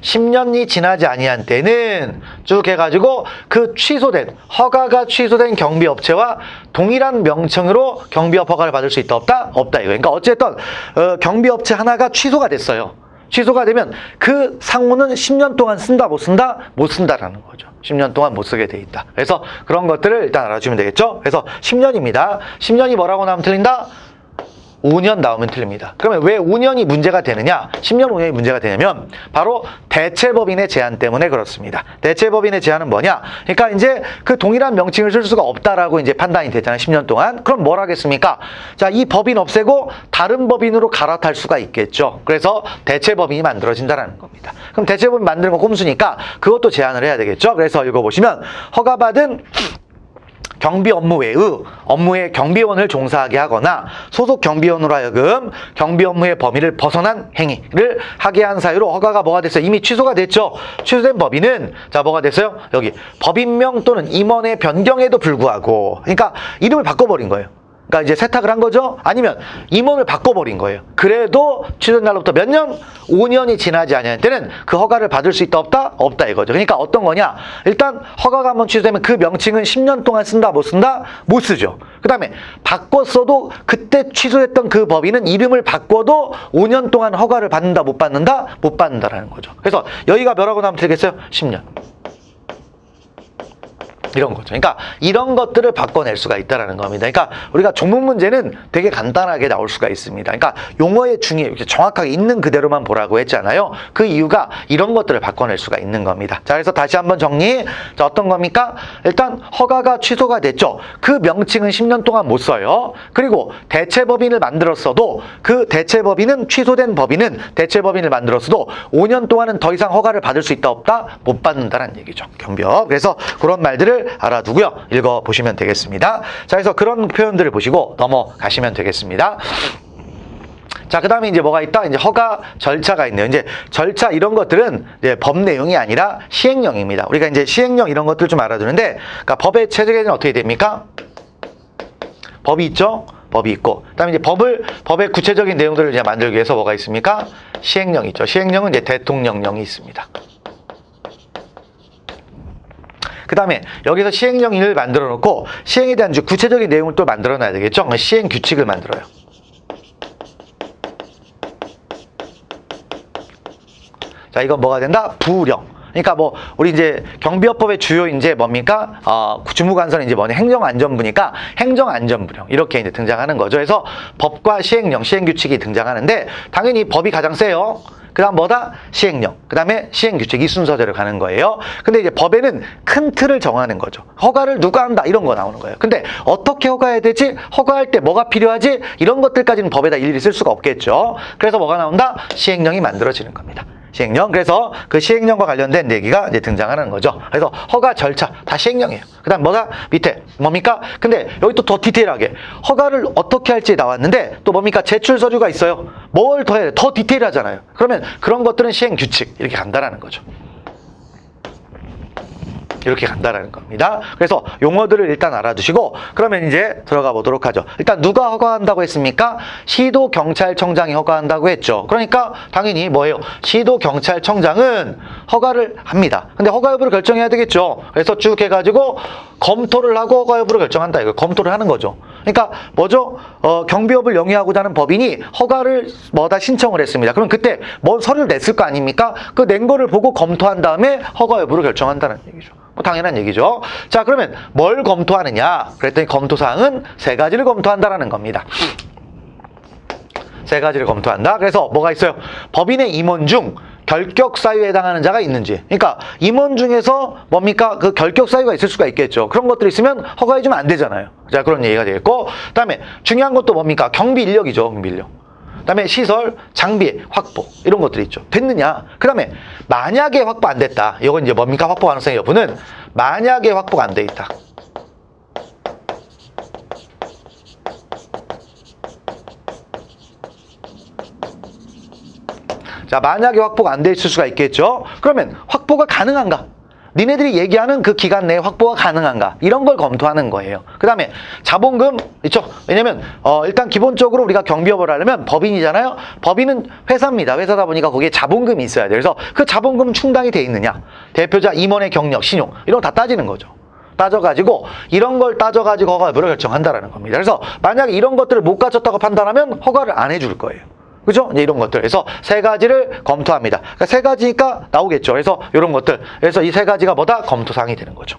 10년이 지나지 아니한 때는 쭉 해가지고 그 취소된 허가가 취소된 경비업체와 동일한 명칭으로 경비업 허가를 받을 수 있다 없다 없다 이거. 그러니까 어쨌든 어, 경비업체 하나가 취소가 됐어요. 취소가 되면 그 상호는 10년 동안 쓴다 못 쓴다 못 쓴다라는 거죠. 10년 동안 못 쓰게 돼 있다. 그래서 그런 것들을 일단 알아주면 되겠죠. 그래서 10년입니다. 10년이 뭐라고 나오면 틀린다? 5년 나오면 틀립니다. 그러면 왜 5년이 문제가 되느냐? 10년 5년이 문제가 되냐면 바로 대체법인의 제한 때문에 그렇습니다. 대체법인의 제한은 뭐냐? 그러니까 이제 그 동일한 명칭을 쓸 수가 없다라고 이제 판단이 됐잖아요. 10년 동안. 그럼 뭘 하겠습니까? 자, 이 법인 없애고 다른 법인으로 갈아탈 수가 있겠죠. 그래서 대체법인이 만들어진다라는 겁니다. 그럼 대체법인 만드는 건 꼼수니까 그것도 제한을 해야 되겠죠. 그래서 읽어보시면 허가받은 경비 업무 외의 업무에 경비원을 종사하게 하거나 소속 경비원으로 하여금 경비 업무의 범위를 벗어난 행위를 하게 한 사유로 허가가 뭐가 됐어요? 이미 취소가 됐죠. 취소된 법인은 자 뭐가 됐어요? 여기 법인명 또는 임원의 변경에도 불구하고 그러니까 이름을 바꿔버린 거예요. 그러니까 이제 세탁을 한 거죠. 아니면 임원을 바꿔버린 거예요. 그래도 취소된 날로부터 몇 년? 5년이 지나지 않은 때는 그 허가를 받을 수 있다 없다? 없다 이거죠. 그러니까 어떤 거냐? 일단 허가가 한번 취소되면 그 명칭은 10년 동안 쓴다 못 쓴다? 못 쓰죠. 그 다음에 바꿨어도 그때 취소했던 그 법인은 이름을 바꿔도 5년 동안 허가를 받는다 못 받는다? 못 받는다라는 거죠. 그래서 여기가 뭐라고 나오면 되겠어요? 10년. 이런 거죠. 그러니까 이런 것들을 바꿔낼 수가 있다라는 겁니다. 그러니까 우리가 종목 문제는 되게 간단하게 나올 수가 있습니다. 그러니까 용어의 중에 이렇게 정확하게 있는 그대로만 보라고 했잖아요. 그 이유가 이런 것들을 바꿔낼 수가 있는 겁니다. 자, 그래서 다시 한번 정리. 자, 어떤 겁니까? 일단 허가가 취소가 됐죠. 그 명칭은 10년 동안 못 써요. 그리고 대체 법인을 만들었어도 그 대체 법인은 취소된 법인은 대체 법인을 만들었어도 5년 동안은 더 이상 허가를 받을 수 있다 없다 못 받는다는 얘기죠. 경비업. 그래서 그런 말들을 알아두고요. 읽어 보시면 되겠습니다. 자, 그래서 그런 표현들을 보시고 넘어가시면 되겠습니다. 자, 그 다음에 이제 뭐가 있다? 이제 허가 절차가 있네요. 이제 절차 이런 것들은 이제 법 내용이 아니라 시행령입니다. 우리가 이제 시행령 이런 것들 좀 알아두는데, 그러니까 법의 체제는 어떻게 됩니까? 법이 있죠? 법이 있고, 그 다음에 이제 법을, 법의 구체적인 내용들을 이제 만들기 위해서 뭐가 있습니까? 시행령이 있죠. 시행령은 이제 대통령령이 있습니다. 그 다음에 여기서 시행령을 만들어 놓고 시행에 대한 구체적인 내용을 또 만들어 놔야 되겠죠? 시행 규칙을 만들어요. 자, 이건 뭐가 된다? 부령. 그러니까 뭐 우리 이제 경비업법의 주요 이제 뭡니까? 어, 주무관서는 이제 뭐냐? 행정안전부니까 행정안전부령 이렇게 이제 등장하는 거죠. 그래서 법과 시행령, 시행규칙이 등장하는데 당연히 법이 가장 세요. 그 다음 뭐다? 시행령. 그 다음에 시행규칙 이 순서대로 가는 거예요. 근데 이제 법에는 큰 틀을 정하는 거죠. 허가를 누가 한다 이런 거 나오는 거예요. 근데 어떻게 허가해야 되지? 허가할 때 뭐가 필요하지? 이런 것들까지는 법에다 일일이 쓸 수가 없겠죠. 그래서 뭐가 나온다? 시행령이 만들어지는 겁니다. 시행령. 그래서 그 시행령과 관련된 얘기가 이제 등장하는 거죠. 그래서 허가 절차 다 시행령이에요. 그다음 뭐가 밑에 뭡니까? 근데 여기 또 더 디테일하게 허가를 어떻게 할지 나왔는데 또 뭡니까? 제출 서류가 있어요. 뭘 더 해야 돼? 더 디테일하잖아요. 그러면 그런 것들은 시행 규칙 이렇게 간다라는 거죠. 이렇게 간다라는 겁니다. 그래서 용어들을 일단 알아두시고 그러면 이제 들어가 보도록 하죠. 일단 누가 허가한다고 했습니까? 시도 경찰청장이 허가한다고 했죠. 그러니까 당연히 뭐예요? 시도 경찰청장은 허가를 합니다. 근데 허가 여부를 결정해야 되겠죠. 그래서 쭉 해가지고 검토를 하고 허가 여부를 결정한다. 이거 검토를 하는 거죠. 그러니까 뭐죠? 어, 경비업을 영위하고자 하는 법인이 허가를 뭐다 신청을 했습니다. 그럼 그때 뭔 서류를 냈을 거 아닙니까? 그 낸 거를 보고 검토한 다음에 허가 여부를 결정한다는 얘기죠. 뭐 당연한 얘기죠. 자, 그러면 뭘 검토하느냐? 그랬더니 검토 사항은 세 가지를 검토한다라는 겁니다. 세 가지를 검토한다. 그래서 뭐가 있어요? 법인의 임원 중 결격 사유에 해당하는 자가 있는지. 그러니까 임원 중에서 뭡니까? 그 결격 사유가 있을 수가 있겠죠. 그런 것들이 있으면 허가해 주면 안 되잖아요. 자, 그런 얘기가 되겠고. 그 다음에 중요한 것도 뭡니까? 경비 인력이죠. 경비 인력. 그다음에 시설, 장비 확보 이런 것들이 있죠. 됐느냐? 그다음에 만약에 확보 안 됐다. 이건 이제 뭡니까? 확보 가능성의 여부는 만약에 확보가 안 돼 있다. 자, 만약에 확보가 안 돼 있을 수가 있겠죠. 그러면 확보가 가능한가? 니네들이 얘기하는 그 기간 내에 확보가 가능한가 이런 걸 검토하는 거예요. 그 다음에 자본금 있죠. 왜냐면 어, 일단 기본적으로 우리가 경비업을 하려면 법인이잖아요. 법인은 회사입니다. 회사다 보니까 거기에 자본금이 있어야 돼요. 그래서 그 자본금 충당이 돼 있느냐, 대표자 임원의 경력, 신용 이런 거 다 따지는 거죠. 따져가지고 이런 걸 따져가지고 허가를 결정한다라는 겁니다. 그래서 만약에 이런 것들을 못 갖췄다고 판단하면 허가를 안 해줄 거예요. 그죠? 이런 것들. 그래서 세 가지를 검토합니다. 그러니까 세 가지니까 나오겠죠. 그래서 이런 것들. 그래서 이 세 가지가 뭐다? 검토 사항이 되는 거죠.